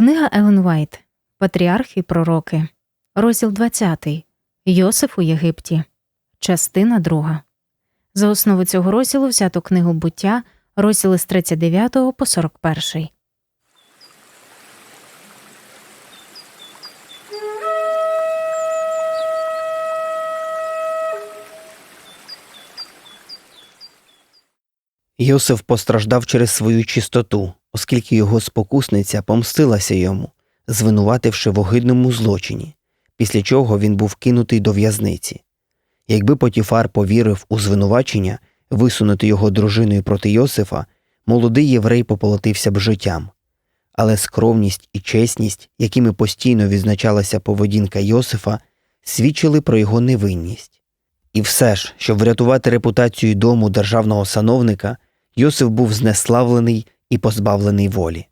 Книга Елен Вайт Патріархи і пророки. Розділ 20. Йосиф у Єгипті. Частина 2. За основу цього розділу взято книгу буття, розділи з 39 по 41. Йосиф постраждав через свою чистоту, оскільки його спокусниця помстилася йому, звинувативши в огидному злочині, після чого він був кинутий до в'язниці. Якби Потіфар повірив у звинувачення, висунути його дружиною проти Йосифа, молодий єврей пополотився б життям. Але скромність і чесність, якими постійно відзначалася поведінка Йосифа, свідчили про його невинність. І все ж, щоб врятувати репутацію дому державного сановника, Йосиф був знеславлений і позбавлений волі.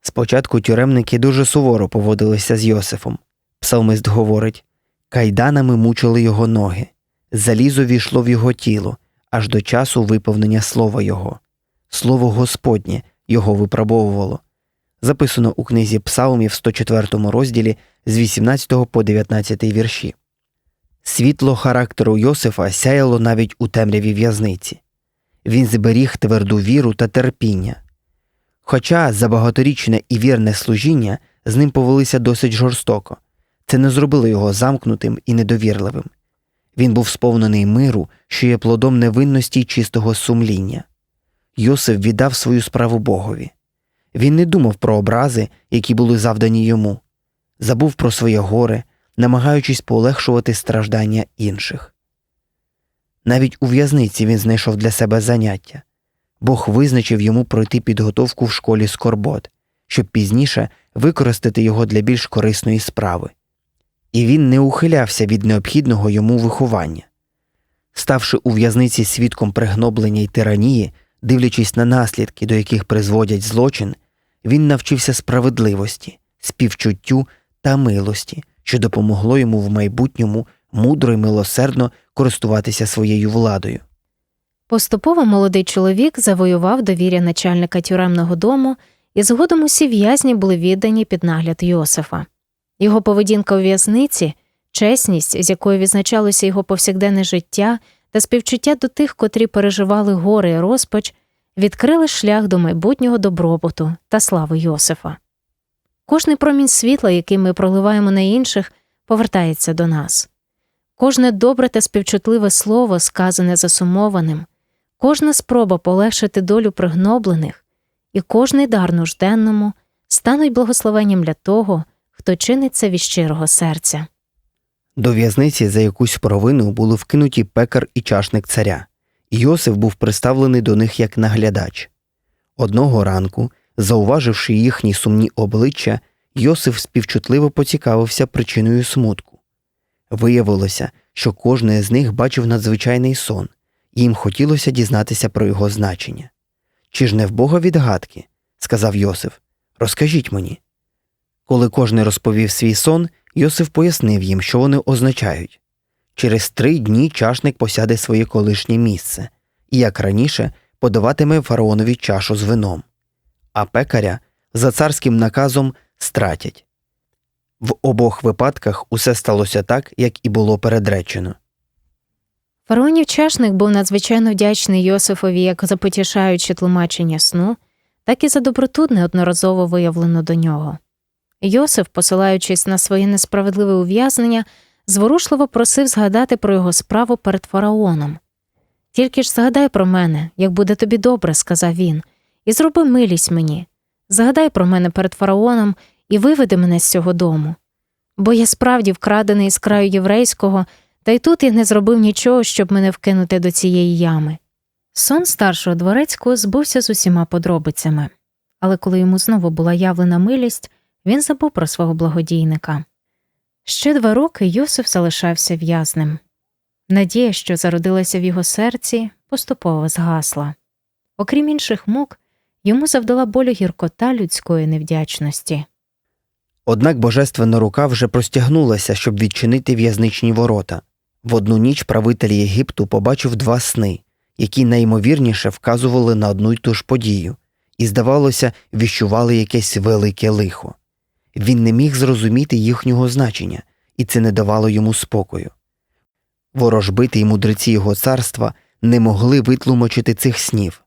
Спочатку тюремники дуже суворо поводилися з Йосифом. Псалмист говорить кайданами мучили його ноги, залізо війшло в його тіло, аж до часу виповнення слова його. Слово Господнє його випробовувало. Записано у книзі Псалмів 104 розділі з 18 по 19 вірші. Світло характеру Йосифа сяяло навіть у темряві в'язниці. Він зберіг тверду віру та терпіння. Хоча за багаторічне і вірне служіння з ним повелися досить жорстоко, це не зробило його замкнутим і недовірливим. Він був сповнений миру, що є плодом невинності й чистого сумління. Йосиф віддав свою справу Богові. Він не думав про образи, які були завдані йому, забув про своє горе, намагаючись полегшувати страждання інших. Навіть у в'язниці він знайшов для себе заняття. Бог визначив йому пройти підготовку в школі скорбот, щоб пізніше використати його для більш корисної справи. І він не ухилявся від необхідного йому виховання. Ставши у в'язниці свідком пригноблення й тиранії, дивлячись на наслідки, до яких призводять злочин, він навчився справедливості, співчуттю та милості, що допомогло йому в майбутньому мудро й милосердно користуватися своєю владою. Поступово молодий чоловік завоював довір'я начальника тюремного дому, і згодом усі в'язні були віддані під нагляд Йосифа. Його поведінка у в'язниці, чесність, з якою відзначалося його повсякденне життя та співчуття до тих, котрі переживали гори і розпач, відкрили шлях до майбутнього добробуту та слави Йосифа. Кожний промінь світла, який ми проливаємо на інших, повертається до нас. Кожне добре та співчутливе слово, сказане засумованим, кожна спроба полегшити долю пригноблених, і кожний дар нужденному стануть благословенням для того, хто чинить це від щирого серця. До в'язниці за якусь провину були вкинуті пекар і чашник царя, Йосиф був приставлений до них як наглядач. Одного ранку, зауваживши їхні сумні обличчя, Йосиф співчутливо поцікавився причиною смутку. Виявилося, що кожен з них бачив надзвичайний сон, їм хотілося дізнатися про його значення. Чи ж не в Бога відгадки? сказав Йосиф. Розкажіть мені. Коли кожен розповів свій сон, Йосиф пояснив їм, що вони означають. Через три дні чашник посяде своє колишнє місце і, як раніше, подаватиме фараонові чашу з вином, а пекаря за царським наказом стратять. В обох випадках усе сталося так, як і було передречено. Фараонів чашник був надзвичайно вдячний Йосифові як за потішаюче тлумачення сну, так і за доброту неодноразово виявлену до нього. Йосиф, посилаючись на своє несправедливе ув'язнення, зворушливо просив згадати про його справу перед фараоном. Тільки ж згадай про мене, як буде тобі добре, сказав він, і зроби милість мені. Згадай про мене перед фараоном і виведи мене з цього дому. Бо я справді вкрадений з краю єврейського, та й тут я не зробив нічого, щоб мене вкинути до цієї ями. Сон старшого дворецького збувся з усіма подробицями, але коли йому знову була явлена милість, він забув про свого благодійника. Ще два роки Йосиф залишався в'язнем. Надія, що зародилася в його серці, поступово згасла. Окрім інших мук, йому завдала болю гіркота людської невдячності. Однак божественна рука вже простягнулася, щоб відчинити в'язничні ворота. В одну ніч правитель Єгипту побачив два сни, які найімовірніше вказували на одну й ту ж подію, і, здавалося, віщували якесь велике лихо. Він не міг зрозуміти їхнього значення, і це не давало йому спокою. Ворожбити й мудреці його царства не могли витлумачити цих снів.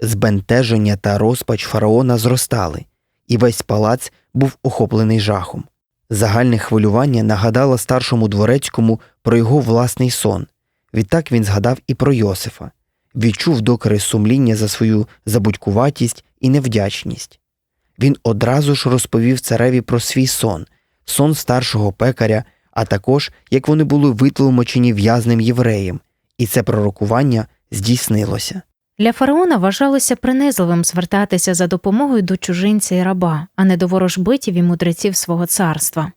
Збентеження та розпач фараона зростали, і весь палац був охоплений жахом. Загальне хвилювання нагадало старшому дворецькому про його власний сон. Відтак він згадав і про Йосифа, відчув докори сумління за свою забудькуватість і невдячність. Він одразу ж розповів цареві про свій сон, сон старшого пекаря, а також як вони були витлумачені в'язним євреєм, і це пророкування здійснилося. Для фараона вважалося принизливим звертатися за допомогою до чужинця і раба, а не до ворожбитів і мудреців свого царства.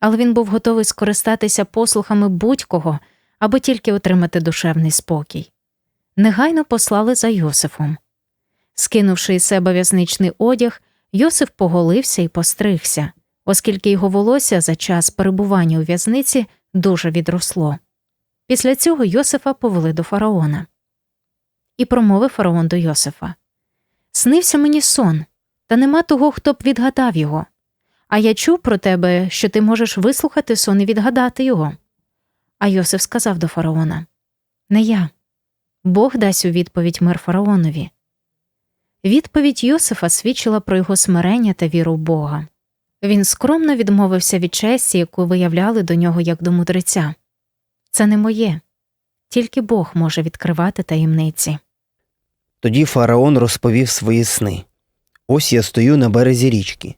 Але він був готовий скористатися послухами будь-кого, аби тільки отримати душевний спокій. Негайно послали за Йосифом. Скинувши із себе в'язничний одяг, Йосиф поголився і постригся, оскільки його волосся за час перебування у в'язниці дуже відросло. Після цього Йосифа повели до фараона. І промовив фараон до Йосифа Снився мені сон, та нема того, хто б відгадав його. А я чув про тебе, що ти можеш вислухати сон і відгадати його. А Йосиф сказав до фараона Не я. Бог дасть у відповідь мир фараонові. Відповідь Йосифа свідчила про його смирення та віру в Бога. Він скромно відмовився від честі, яку виявляли до нього як до мудреця. Це не моє, тільки Бог може відкривати таємниці. Тоді фараон розповів свої сни. Ось я стою на березі річки,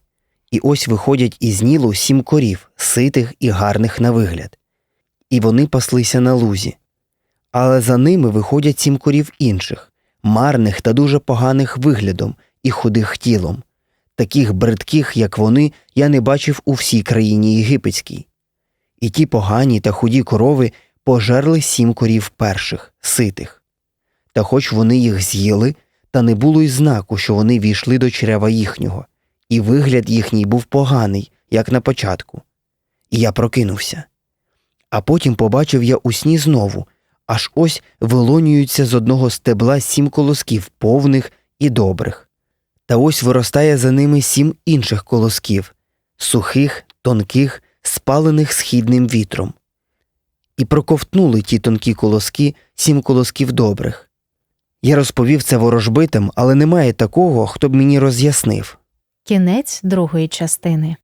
і ось виходять із Нілу сім корів, ситих і гарних на вигляд. І вони паслися на лузі. Але за ними виходять сім корів інших, марних та дуже поганих виглядом і худих тілом. Таких бридких, як вони, я не бачив у всій країні єгипетській. І ті погані та худі корови пожерли сім корів перших, ситих. Та хоч вони їх з'їли, та не було й знаку, що вони війшли до чрева їхнього, і вигляд їхній був поганий, як на початку. І я прокинувся. А потім побачив я у сні знову, аж ось вилонюються з одного стебла сім колосків повних і добрих. Та ось виростає за ними сім інших колосків, сухих, тонких, спалених східним вітром. І проковтнули ті тонкі колоски сім колосків добрих. Я розповів це ворожбитим, але немає такого, хто б мені роз'яснив. Кінець другої частини.